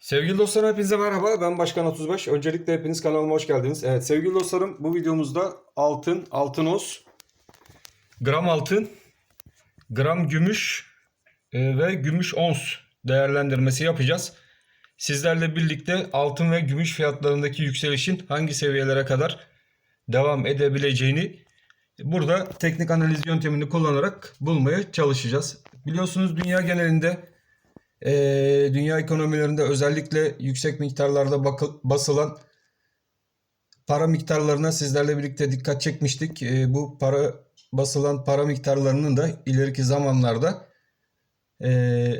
Sevgili dostlarım hepinize merhaba. Ben Başkan 35. Öncelikle hepiniz kanalıma hoş geldiniz. Evet sevgili dostlarım bu videomuzda altın, altın oz, gram altın, gram gümüş e, ve gümüş ons değerlendirmesi yapacağız. Sizlerle birlikte altın ve gümüş fiyatlarındaki yükselişin hangi seviyelere kadar devam edebileceğini burada teknik analiz yöntemini kullanarak bulmaya çalışacağız. Biliyorsunuz dünya genelinde ee, dünya ekonomilerinde özellikle yüksek miktarlarda bakı- basılan para miktarlarına sizlerle birlikte dikkat çekmiştik. Ee, bu para basılan para miktarlarının da ileriki zamanlarda e,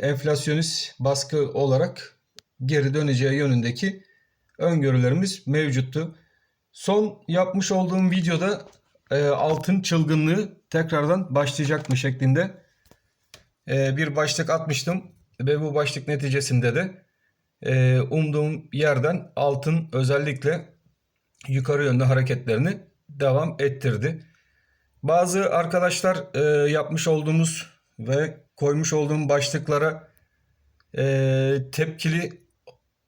enflasyonist baskı olarak geri döneceği yönündeki öngörülerimiz mevcuttu. Son yapmış olduğum videoda e, altın çılgınlığı tekrardan başlayacak mı şeklinde e, bir başlık atmıştım ve bu başlık neticesinde de e, umduğum yerden altın özellikle yukarı yönde hareketlerini devam ettirdi. Bazı arkadaşlar e, yapmış olduğumuz ve koymuş olduğum başlıklara e, tepkili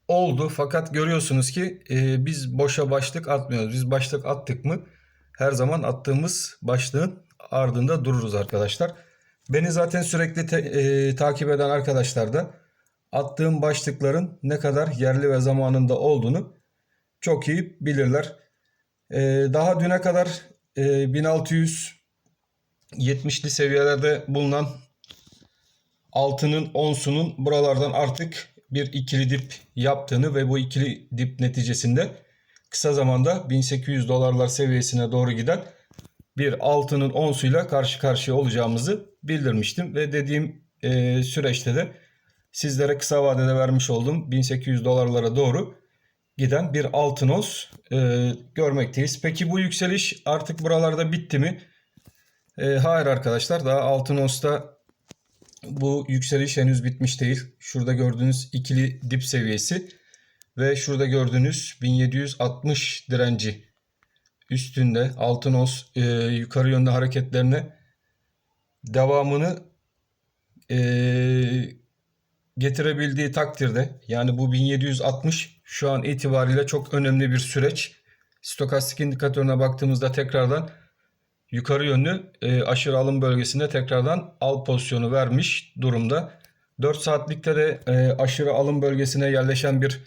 oldu. Fakat görüyorsunuz ki e, biz boşa başlık atmıyoruz. Biz başlık attık mı her zaman attığımız başlığın ardında dururuz arkadaşlar. Beni zaten sürekli te- e, takip eden arkadaşlar da attığım başlıkların ne kadar yerli ve zamanında olduğunu çok iyi bilirler. E, daha düne kadar e, 1670'li seviyelerde bulunan altının onsunun buralardan artık bir ikili dip yaptığını ve bu ikili dip neticesinde kısa zamanda 1800 dolarlar seviyesine doğru giden bir altının onsuyla karşı karşıya olacağımızı bildirmiştim ve dediğim e, süreçte de sizlere kısa vadede vermiş olduğum 1800 dolarlara doğru giden bir altın ons e, görmekteyiz. Peki bu yükseliş artık buralarda bitti mi? E, hayır arkadaşlar daha altın onsta bu yükseliş henüz bitmiş değil. Şurada gördüğünüz ikili dip seviyesi ve şurada gördüğünüz 1760 direnci üstünde altın os e, yukarı yönde hareketlerine devamını e, getirebildiği takdirde yani bu 1760 şu an itibariyle çok önemli bir süreç. Stokastik indikatörüne baktığımızda tekrardan yukarı yönlü e, aşırı alım bölgesinde tekrardan al pozisyonu vermiş durumda. 4 saatlikte de e, aşırı alım bölgesine yerleşen bir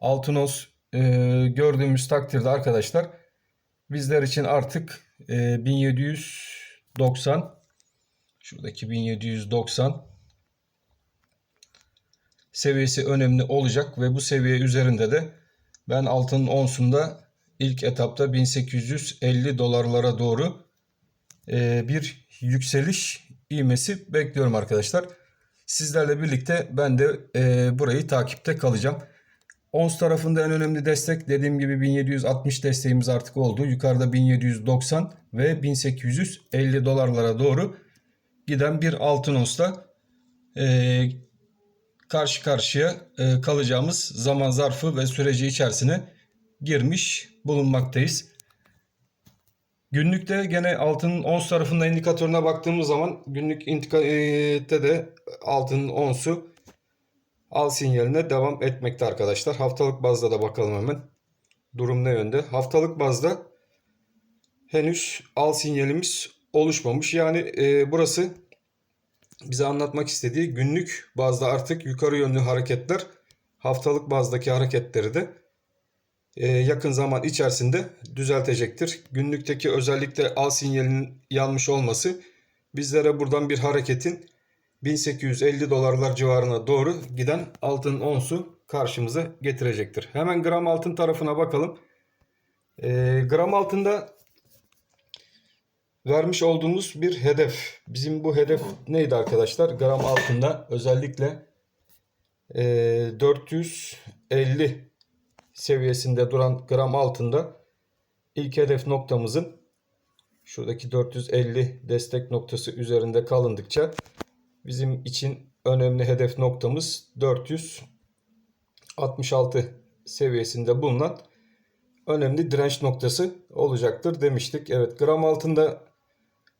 altın os e, gördüğümüz takdirde arkadaşlar bizler için artık e, 1790 şuradaki 1790 seviyesi önemli olacak ve bu seviye üzerinde de ben altının onsunda ilk etapta 1850 dolarlara doğru e, bir yükseliş ivmesi bekliyorum arkadaşlar. Sizlerle birlikte ben de e, burayı takipte kalacağım. Ons tarafında en önemli destek dediğim gibi 1760 desteğimiz artık oldu. Yukarıda 1790 ve 1850 dolarlara doğru giden bir altın onsla e, karşı karşıya e, kalacağımız zaman zarfı ve süreci içerisine girmiş bulunmaktayız. Günlükte gene altının ons tarafında indikatörüne baktığımız zaman günlük indikatörde de altının onsu al sinyaline devam etmekte arkadaşlar. Haftalık bazda da bakalım hemen. Durum ne yönde? Haftalık bazda henüz al sinyalimiz oluşmamış. Yani e, burası bize anlatmak istediği günlük bazda artık yukarı yönlü hareketler haftalık bazdaki hareketleri de e, yakın zaman içerisinde düzeltecektir. Günlükteki özellikle al sinyalinin yanmış olması bizlere buradan bir hareketin 1850 dolarlar civarına doğru giden altın onsu karşımıza getirecektir. Hemen gram altın tarafına bakalım. E, gram altında vermiş olduğumuz bir hedef. Bizim bu hedef neydi arkadaşlar? Gram altında özellikle e, 450 seviyesinde duran gram altında ilk hedef noktamızın şuradaki 450 destek noktası üzerinde kalındıkça bizim için önemli hedef noktamız 466 seviyesinde bulunan önemli direnç noktası olacaktır demiştik. Evet gram altında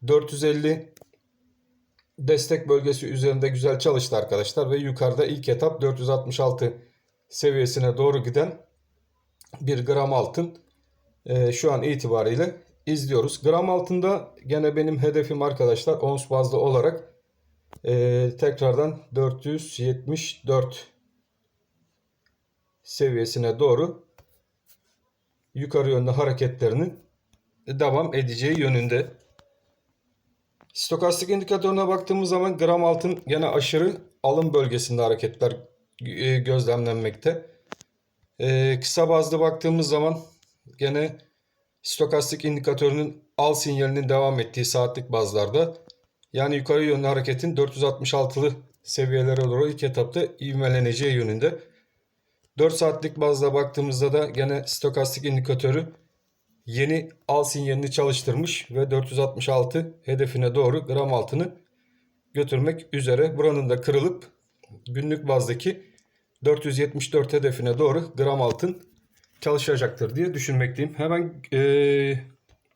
450 destek bölgesi üzerinde güzel çalıştı arkadaşlar ve yukarıda ilk etap 466 seviyesine doğru giden bir gram altın e, şu an itibariyle izliyoruz. Gram altında gene benim hedefim arkadaşlar ons bazlı olarak e, tekrardan 474 seviyesine doğru yukarı yönlü hareketlerinin devam edeceği yönünde. Stokastik indikatörüne baktığımız zaman gram altın gene aşırı alım bölgesinde hareketler e, gözlemlenmekte. E, kısa bazda baktığımız zaman gene stokastik indikatörünün al sinyalinin devam ettiği saatlik bazlarda yani yukarı yönlü hareketin 466'lı seviyelere doğru ilk etapta ivmeleneceği yönünde. 4 saatlik bazda baktığımızda da gene stokastik indikatörü yeni al sinyalini çalıştırmış ve 466 hedefine doğru gram altını götürmek üzere. Buranın da kırılıp günlük bazdaki 474 hedefine doğru gram altın çalışacaktır diye düşünmekteyim. Hemen e,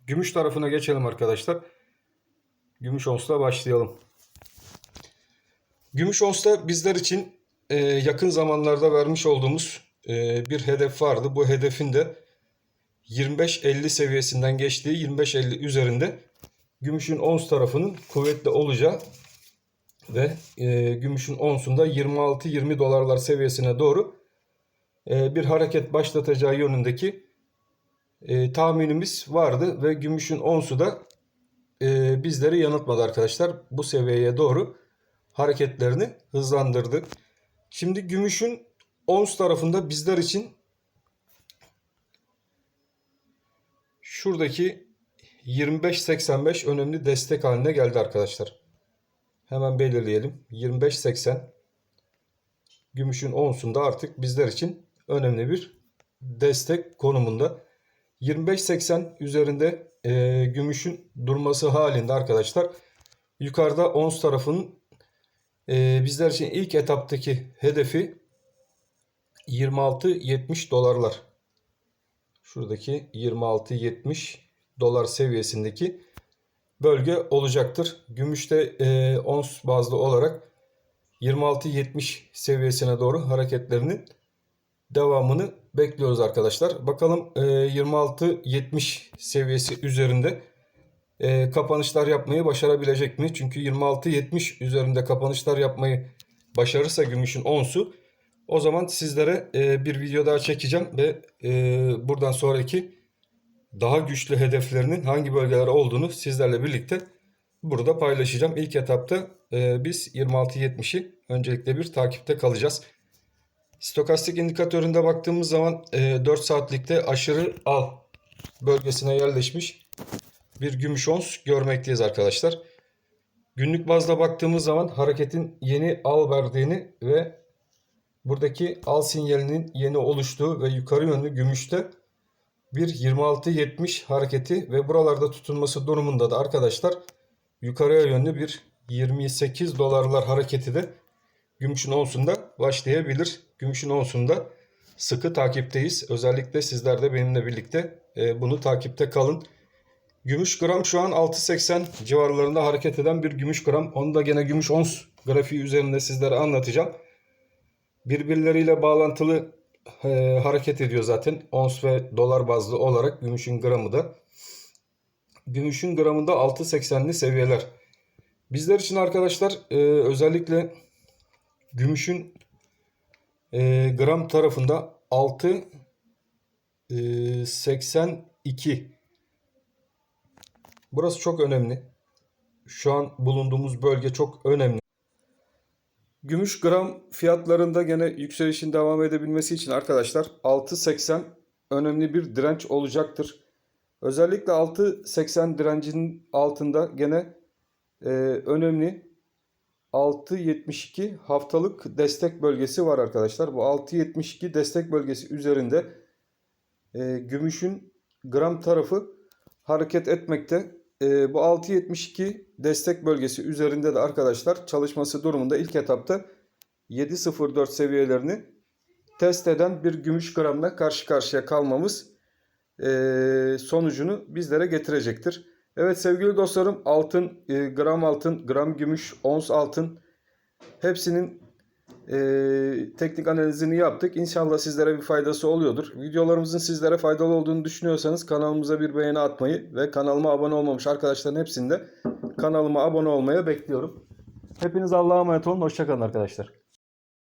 gümüş tarafına geçelim arkadaşlar. Gümüş onsla başlayalım. Gümüş onsta bizler için e, yakın zamanlarda vermiş olduğumuz e, bir hedef vardı. Bu hedefin de 25-50 seviyesinden geçtiği 25-50 üzerinde gümüşün ons tarafının kuvvetli olacağı ve e, gümüşün onsunda 26-20 dolarlar seviyesine doğru e, bir hareket başlatacağı yönündeki e, tahminimiz vardı ve gümüşün onsu da e, bizleri yanıltmadı arkadaşlar. Bu seviyeye doğru hareketlerini hızlandırdı. Şimdi gümüşün ons tarafında bizler için şuradaki 25.85 önemli destek haline geldi arkadaşlar. Hemen belirleyelim. 25.80 gümüşün onsunda artık bizler için önemli bir destek konumunda. 25.80 üzerinde e, gümüşün durması halinde arkadaşlar yukarıda ons tarafının e, bizler için ilk etaptaki hedefi 26.70 dolarlar. Şuradaki 26.70 dolar seviyesindeki bölge olacaktır. Gümüşte e, ons bazlı olarak 26.70 seviyesine doğru hareketlerinin devamını bekliyoruz arkadaşlar. Bakalım e, 26.70 seviyesi üzerinde e, kapanışlar yapmayı başarabilecek mi? Çünkü 26.70 üzerinde kapanışlar yapmayı başarırsa gümüşün onsu o zaman sizlere e, bir video daha çekeceğim ve e, buradan sonraki daha güçlü hedeflerinin hangi bölgeler olduğunu sizlerle birlikte burada paylaşacağım. İlk etapta e, biz 26.70'i öncelikle bir takipte kalacağız. Stokastik indikatöründe baktığımız zaman e, 4 saatlikte aşırı al bölgesine yerleşmiş bir gümüş ons görmekteyiz arkadaşlar. Günlük bazda baktığımız zaman hareketin yeni al verdiğini ve buradaki al sinyalinin yeni oluştuğu ve yukarı yönlü gümüşte bir 26.70 hareketi ve buralarda tutunması durumunda da arkadaşlar yukarıya yönlü bir 28 dolarlar hareketi de gümüşün onsunda başlayabilir. Gümüşün onsunda sıkı takipteyiz. Özellikle sizler de benimle birlikte e, bunu takipte kalın. Gümüş gram şu an 6.80 civarlarında hareket eden bir gümüş gram. Onu da gene gümüş ons grafiği üzerinde sizlere anlatacağım. Birbirleriyle bağlantılı e, hareket ediyor zaten. Ons ve dolar bazlı olarak gümüşün gramı da. Gümüşün gramında 6.80'li seviyeler. Bizler için arkadaşlar e, özellikle gümüşün e, gram tarafında 6 e, 82 Burası çok önemli. Şu an bulunduğumuz bölge çok önemli. Gümüş gram fiyatlarında gene yükselişin devam edebilmesi için arkadaşlar 6.80 önemli bir direnç olacaktır. Özellikle 6.80 direncinin altında gene e, önemli 6.72 haftalık destek bölgesi var arkadaşlar. Bu 6.72 destek bölgesi üzerinde e, gümüşün gram tarafı hareket etmekte. E, bu 6.72 destek bölgesi üzerinde de arkadaşlar çalışması durumunda ilk etapta 7.04 seviyelerini test eden bir gümüş gramla karşı karşıya kalmamız e, sonucunu bizlere getirecektir. Evet sevgili dostlarım altın, e, gram altın, gram gümüş, ons altın hepsinin Ee, teknik analizini yaptık. İnşallah sizlere bir faydası oluyordur. Videolarımızın sizlere faydalı olduğunu düşünüyorsanız kanalımıza bir beğeni atmayı ve kanalıma abone olmamış arkadaşların hepsini de kanalıma abone olmaya bekliyorum. Hepiniz Allah'a emanet olun. Hoşçakalın arkadaşlar.